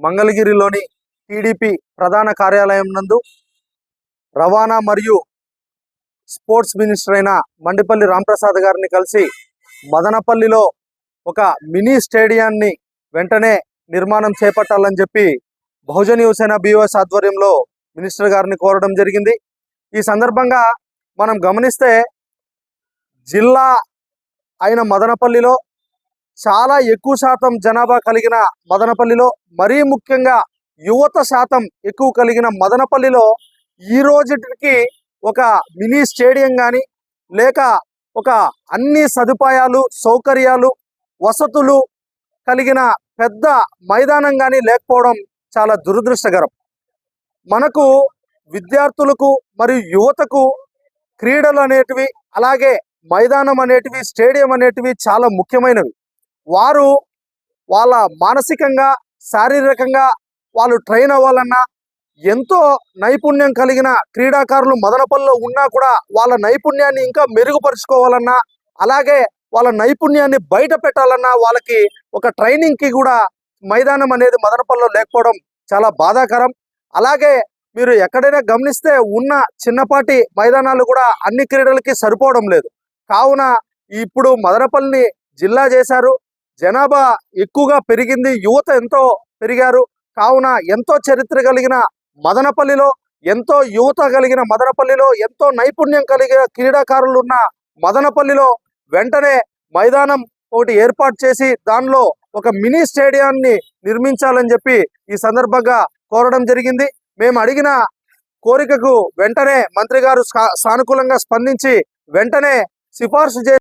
మంగళగిరిలోని టీడీపీ ప్రధాన కార్యాలయం నందు రవాణా మరియు స్పోర్ట్స్ మినిస్టర్ అయిన మండిపల్లి రాంప్రసాద్ గారిని కలిసి మదనపల్లిలో ఒక మినీ స్టేడియాన్ని వెంటనే నిర్మాణం చేపట్టాలని చెప్పి బహుజన్ యువసేన బీఓఎస్ ఆధ్వర్యంలో మినిస్టర్ గారిని కోరడం జరిగింది. ఈ సందర్భంగా మనం గమనిస్తే జిల్లా అయిన మదనపల్లిలో చాలా ఎక్కువ శాతం జనాభా కలిగిన మదనపల్లిలో మరీ ముఖ్యంగా యువత శాతం ఎక్కువ కలిగిన మదనపల్లిలో ఈ రోజుకి ఒక మినీ స్టేడియం కానీ లేక ఒక అన్ని సదుపాయాలు సౌకర్యాలు వసతులు కలిగిన పెద్ద మైదానం కానీ లేకపోవడం చాలా దురదృష్టకరం. మనకు విద్యార్థులకు మరియు యువతకు క్రీడలు అనేటివి అలాగే మైదానం అనేటివి స్టేడియం అనేటివి చాలా ముఖ్యమైనవి. వారు వాళ్ళ మానసికంగా శారీరకంగా వాళ్ళు ట్రైన్ అవ్వాలన్నా ఎంతో నైపుణ్యం కలిగిన క్రీడాకారులు మదనపల్లిలో ఉన్నా కూడా వాళ్ళ నైపుణ్యాన్ని ఇంకా మెరుగుపరుచుకోవాలన్నా అలాగే వాళ్ళ నైపుణ్యాన్ని బయట పెట్టాలన్నా వాళ్ళకి ఒక ట్రైనింగ్కి కూడా మైదానం అనేది మదనపల్లిలో లేకపోవడం చాలా బాధాకరం. అలాగే మీరు ఎక్కడైనా గమనిస్తే ఉన్న చిన్నపాటి మైదానాలు కూడా అన్ని క్రీడలకి సరిపోవడం లేదు. కావున ఇప్పుడు మదనపల్లిని జిల్లా చేశారు. జనాభా ఎక్కువగా పెరిగింది. యువత ఎంతో పెరిగారు. కావున ఎంతో చరిత్ర కలిగిన మదనపల్లిలో ఎంతో యువత కలిగిన మదనపల్లిలో ఎంతో నైపుణ్యం కలిగిన క్రీడాకారులు ఉన్న మదనపల్లిలో వెంటనే మైదానం ఒకటి ఏర్పాటు చేసి దానిలో ఒక మినీ స్టేడియాన్ని నిర్మించాలని చెప్పి ఈ సందర్భంగా కోరడం జరిగింది. మేము అడిగిన కోరికకు వెంటనే మంత్రి గారు సా- సానుకూలంగా స్పందించి వెంటనే సిఫార్సు చే